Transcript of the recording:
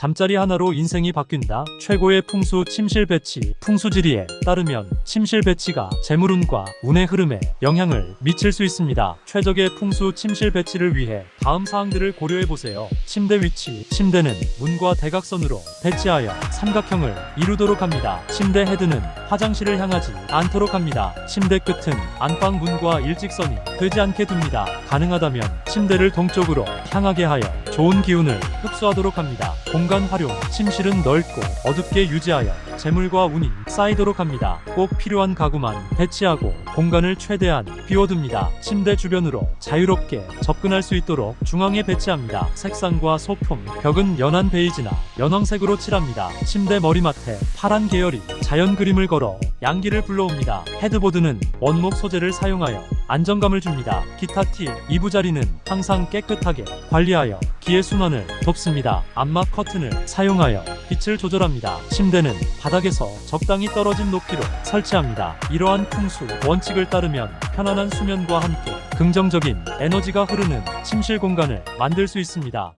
잠자리 하나로 인생이 바뀐다. 최고의 풍수 침실 배치. 풍수지리에 따르면 침실 배치가 재물운과 운의 흐름에 영향을 미칠 수 있습니다. 최적의 풍수 침실 배치를 위해 다음 사항들을 고려해 보세요. 침대 위치. 침대는 문과 대각선으로 배치하여 삼각형을 이루도록 합니다. 침대 헤드는 화장실을 향하지 않도록 합니다. 침대 끝은 안방 문과 일직선이 되지 않게 둡니다. 가능하다면 침대를 동쪽으로 향하게 하여 좋은 기운을 흡수하도록 합니다. 공간 활용. 침실은 넓고 어둡게 유지하여 재물과 운이 쌓이도록 합니다. 꼭 필요한 가구만 배치하고 공간을 최대한 비워둡니다. 침대 주변으로 자유롭게 접근할 수 있도록 중앙에 배치합니다. 색상과 소품, 벽은 연한 베이지나 연황색으로 칠합니다. 침대 머리맡에 파란 계열이 자연 그림을 걸어 양기를 불러옵니다. 헤드보드는 원목 소재를 사용하여 안정감을 줍니다. 기타 티 이부자리는 항상 깨끗하게 관리하여 기의 순환을 돕습니다. 암막 커튼을 사용하여 빛을 조절합니다. 침대는 바닥에서 적당히 떨어진 높이로 설치합니다. 이러한 풍수 원칙을 따르면 편안한 수면과 함께 긍정적인 에너지가 흐르는 침실 공간을 만들 수 있습니다.